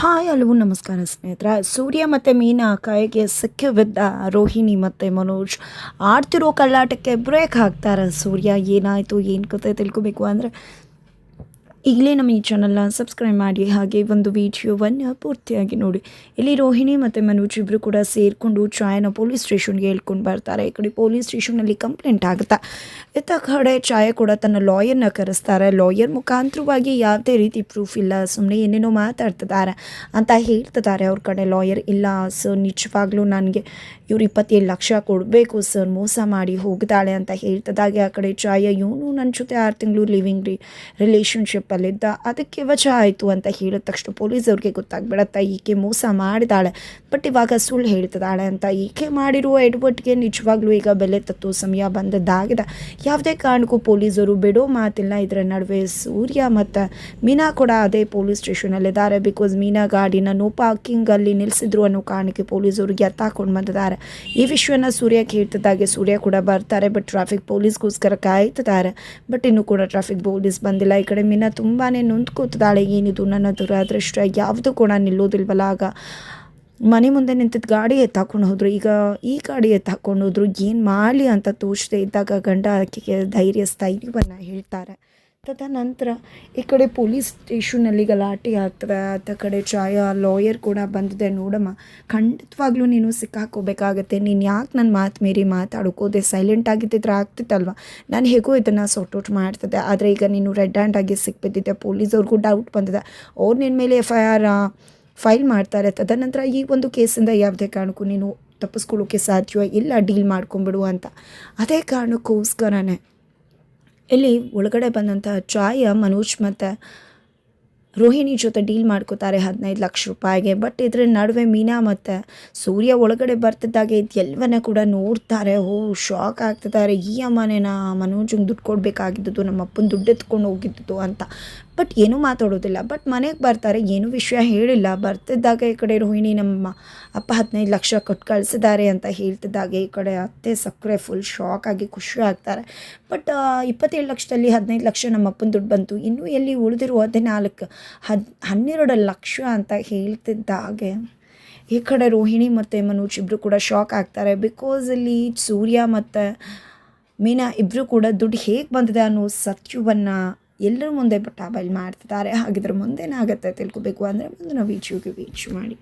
Hi, ಹಲವು ನಮಸ್ಕಾರ ಸ್ನೇಹಿತರೆ. ಸೂರ್ಯ ಮತ್ತು ಮೀನಾ ಕೈಗೆ ಸಿಕ್ಕಿಬಿದ್ದ ರೋಹಿಣಿ ಮತ್ತು ಮನೋಜ್ ಆಡ್ತಿರೋ ಕಲ್ಲಾಟಕ್ಕೆ ಬ್ರೇಕ್ ಹಾಕ್ತಾರೆ ಸೂರ್ಯ. ಏನಾಯಿತು, ಏನು ಕತೆ ತಿಳ್ಕೊಬೇಕು ಅಂದರೆ ಈಗಲೇ ನಮ್ಮ ಈ ಚಾನಲ್ನ ಸಬ್ಸ್ಕ್ರೈಬ್ ಮಾಡಿ ಹಾಗೆ ಒಂದು ವಿಡಿಯೋವನ್ನು ಪೂರ್ತಿಯಾಗಿ ನೋಡಿ. ಇಲ್ಲಿ ರೋಹಿಣಿ ಮತ್ತು ಮನೋಜ್ ಇಬ್ಬರು ಕೂಡ ಸೇರಿಕೊಂಡು ಚಾಯನ ಪೊಲೀಸ್ ಸ್ಟೇಷನ್ಗೆ ಹೇಳ್ಕೊಂಡು ಬರ್ತಾರೆ. ಈ ಕಡೆ ಪೊಲೀಸ್ ಸ್ಟೇಷನಲ್ಲಿ ಕಂಪ್ಲೇಂಟ್ ಆಗುತ್ತೆ? ಇತ್ತ ಕಡೆ ಚಾಯ ಕೂಡ ತನ್ನ ಲಾಯರ್ನ ಕರೆಸ್ತಾರೆ. ಲಾಯರ್ ಮುಖಾಂತರವಾಗಿ ಯಾವುದೇ ರೀತಿ ಪ್ರೂಫ್ ಇಲ್ಲ. ಸುಮ್ಮನೆ ಏನೇನೋ ಮಾತಾಡ್ತಿದ್ದಾರೆ ಅಂತ ಹೇಳ್ತಿದ್ದಾರೆ. ಅವ್ರ ಕಡೆ ಲಾಯರ್ ಇಲ್ಲ ಸರ್ ನಿಜವಾಗ್ಲೂ ನನಗೆ ಇವ್ರು ಇಪ್ಪತ್ತೇಳು ಲಕ್ಷ ಕೊಡಬೇಕು ಸರ್ ಮೋಸ ಮಾಡಿ ಹೋಗ್ತಾಳೆ ಅಂತ ಹೇಳ್ತಿದ್ದಾಗೆ ಆ ಕಡೆ ಚಾಯ. ಇವನು ನನ್ನ ಜೊತೆ ಆರು ತಿಂಗಳು ಲಿವಿಂಗ್ ರೀ ರಿಲೇಷನ್ಶಿಪ್ಪಲ್ಲಿದ್ದ ಅದಕ್ಕೆ ವಜಾ ಆಯಿತು ಅಂತ ಹೇಳಿದ ತಕ್ಷಣ ಪೊಲೀಸ್ ಅವ್ರಿಗೆ ಗೊತ್ತಾಗ್ಬಿಡತ್ತೆ, ಈಕೆ ಮೋಸ ಮಾಡಿದಾಳೆ ಬಟ್ ಇವಾಗ ಸುಳ್ಳು ಹೇಳ್ತಿದ್ದಾಳೆ ಅಂತ. ಈಕೆ ಮಾಡಿರುವ ಎಡ್ವರ್ಟ್ಗೆ ನಿಜವಾಗ್ಲೂ ಈಗ ಬೆಲೆ ತತ್ತು ಸಮಯ ಬಂದದ್ದಾಗಿದೆ. ಯಾವುದೇ ಕಾರಣಕ್ಕೂ ಪೊಲೀಸರು ಬಿಡೋ ಮಾತಿಲ್ಲ. ಇದರ ನಡುವೆ ಸೂರ್ಯ ಮತ್ತು ಮೀನಾ ಕೂಡ ಅದೇ ಪೊಲೀಸ್ ಸ್ಟೇಷನಲ್ಲಿದ್ದಾರೆ. ಬಿಕಾಸ್ ಮೀನಾ ಗಾಡಿನ ನೋ ಪಾರ್ಕಿಂಗಲ್ಲಿ ನಿಲ್ಲಿಸಿದ್ರು ಅನ್ನೋ ಕಾರಣಕ್ಕೆ ಪೊಲೀಸರು ಎತ್ತಾಕೊಂಡು ಬಂದಿದ್ದಾರೆ. ಈ ವಿಷಯನ ಸೂರ್ಯ ಕೇಳ್ತಿದ್ದಾಗೆ ಸೂರ್ಯ ಕೂಡ ಬರ್ತಾರೆ. ಬಟ್ ಟ್ರಾಫಿಕ್ ಪೊಲೀಸ್ಗೋಸ್ಕರ ಕಾಯ್ತಿದ್ದಾರೆ. ಬಟ್ ಇನ್ನೂ ಕೂಡ ಟ್ರಾಫಿಕ್ ಪೊಲೀಸ್ ಬಂದಿಲ್ಲ. ಈ ಕಡೆ ಮೀನಾ ತುಂಬಾ ನೊಂದ್ಕೋತಿದ್ದಾಳೆ. ಏನಿದು? ನನ್ನ ದುರಾದೃಷ್ಟ. ಯಾವುದು ಕೂಡ ನಿಲ್ಲೋದಿಲ್ವಲ್ಲ ಆಗ ಮನೆ ಮುಂದೆ ನಿಂತಿದ್ದ ಗಾಡಿ ಎತ್ತಾಕೊಂಡು ಹೋದರು. ಈಗ ಈ ಗಾಡಿ ಎತ್ತಾಕೊಂಡು ಹೋದರು. ಏನು ಮಾಡಲಿ ಅಂತ ತೋಚದೆ ಇದ್ದಾಗ ಗಂಡ ಆಕೆಗೆ ಧೈರ್ಯ ಸ್ಥೈರ್ಯವನ್ನು ಹೇಳ್ತಾರೆ. ತದನಂತರ ಈ ಕಡೆ ಪೊಲೀಸ್ ಸ್ಟೇಷನಲ್ಲಿ ಗಲಾಟೆ ಆಗ್ತದೆ, ಆತ ಕಡೆ ಛಾಯಾ ಲಾಯರ್ ಕೂಡ ಬಂದಿದೆ. ನೋಡಮ್ಮ, ಖಂಡಿತವಾಗ್ಲೂ ನೀನು ಸಿಕ್ಕಾಕೋಬೇಕಾಗತ್ತೆ. ನೀನು ಯಾಕೆ ನನ್ನ ಮಾತು ಮೀರಿ ಮಾತಾಡ್ಕೋದೆ? ಸೈಲೆಂಟ್ ಆಗಿದ್ದಿದ್ರೆ ಆಗ್ತಿತ್ತಲ್ವ? ನಾನು ಹೇಗೋ ಇದನ್ನು ಔಟ್ ಮಾಡ್ತಿದ್ದೆ. ಆದರೆ ಈಗ ನೀನು ರೆಡ್ ಹ್ಯಾಂಡ್ ಆಗಿ ಸಿಕ್ಬಿದ್ದಿದ್ದೆ. ಪೊಲೀಸವ್ರಿಗೂ ಡೌಟ್ ಬಂದಿದೆ. ಅವ್ರು ನಿನ್ನ ಮೇಲೆ ಎಫ್ ಐ ಆರ್ ಫೈಲ್ ಮಾಡ್ತಾರೆ. ತದನಂತರ ಈ ಒಂದು ಕೇಸಿಂದ ಯಾವುದೇ ಕಾರಣಕ್ಕೂ ನೀನು ತಪ್ಪಿಸ್ಕೊಳ್ಳೋಕ್ಕೆ ಸಾಧ್ಯವೋ ಇಲ್ಲ. ಡೀಲ್ ಮಾಡ್ಕೊಂಬಿಡು ಅಂತ. ಅದೇ ಕಾರಣಕ್ಕೋಸ್ಕರನೇ ಇಲ್ಲಿ ಒಳಗಡೆ ಬಂದಂಥ ಚಾಯ ಮನೋಜ್ ಮತ್ತು ರೋಹಿಣಿ ಜೊತೆ ಡೀಲ್ ಮಾಡ್ಕೋತಾರೆ ಹದಿನೈದು ಲಕ್ಷ ರೂಪಾಯಿಗೆ. ಬಟ್ ಇದ್ರ ನಡುವೆ ಮೀನಾ ಮತ್ತು ಸೂರ್ಯ ಒಳಗಡೆ ಬರ್ತಿದ್ದಾಗೆ ಎಲ್ಲವನ್ನ ಕೂಡ ನೋಡ್ತಾರೆ. ಓ ಶಾಕ್ ಆಗ್ತಿದ್ದಾರೆ. ಈ ಅಮ್ಮನೇನ ಮನೋಜಂಗೆ ದುಡ್ಡು ಕೊಡಬೇಕಾಗಿದ್ದು ನಮ್ಮ ಅಪ್ಪನ ದುಡ್ಡು ಎತ್ಕೊಂಡು ಹೋಗಿದ್ದು ಅಂತ. ಬಟ್ ಏನೂ ಮಾತಾಡೋದಿಲ್ಲ. ಬಟ್ ಮನೆಗೆ ಬರ್ತಾರೆ, ಏನೂ ವಿಷಯ ಹೇಳಿಲ್ಲ. ಬರ್ತಿದ್ದಾಗ ಈ ಕಡೆ ರೋಹಿಣಿ ನಮ್ಮ ಅಪ್ಪ ಹದಿನೈದು ಲಕ್ಷ ಕೊಟ್ಟು ಕಳಿಸಿದ್ದಾರೆ ಅಂತ ಹೇಳ್ತಿದ್ದಾಗ ಈ ಕಡೆ ಅತ್ತೆ ಸಕ್ಕರೆ ಫುಲ್ ಶಾಕ್ ಆಗಿ ಖುಷಿ ಆಗ್ತಾರೆ. ಬಟ್ ಇಪ್ಪತ್ತೇಳು ಲಕ್ಷದಲ್ಲಿ ಹದಿನೈದು ಲಕ್ಷ ನಮ್ಮ ಅಪ್ಪನ ದುಡ್ಡು ಬಂತು. ಇನ್ನೂ ಎಲ್ಲಿ ಉಳಿದಿರುವ ಹದಿನಾಲ್ಕು, ಹದ್, ಹನ್ನೆರಡು ಲಕ್ಷ ಅಂತ ಹೇಳ್ತಿದ್ದಾಗೆ ಈ ಕಡೆ ರೋಹಿಣಿ ಮತ್ತು ಮನೋಜ್ ಇಬ್ಬರು ಕೂಡ ಶಾಕ್ ಆಗ್ತಾರೆ. ಬಿಕಾಸ್ ಇಲ್ಲಿ ಸೂರ್ಯ ಮತ್ತು ಮೀನಾ ಇಬ್ಬರು ಕೂಡ ದುಡ್ಡು ಹೇಗೆ ಬಂದಿದೆ ಅನ್ನೋ ಸತ್ಯವನ್ನು ಎಲ್ಲರ ಮುಂದೆ ಪಟಾಬೈಲ್ ಮಾಡ್ತಿದ್ದಾರೆ. ಹಾಗಿದ್ರೆ ಮುಂದೇನಾಗುತ್ತೆ ತಿಳ್ಕೊಬೇಕು ಅಂದರೆ ಮುಂದಿನ ವೀಡಿಯೋಗೆ ವೀಚ್ ಮಾಡಿ.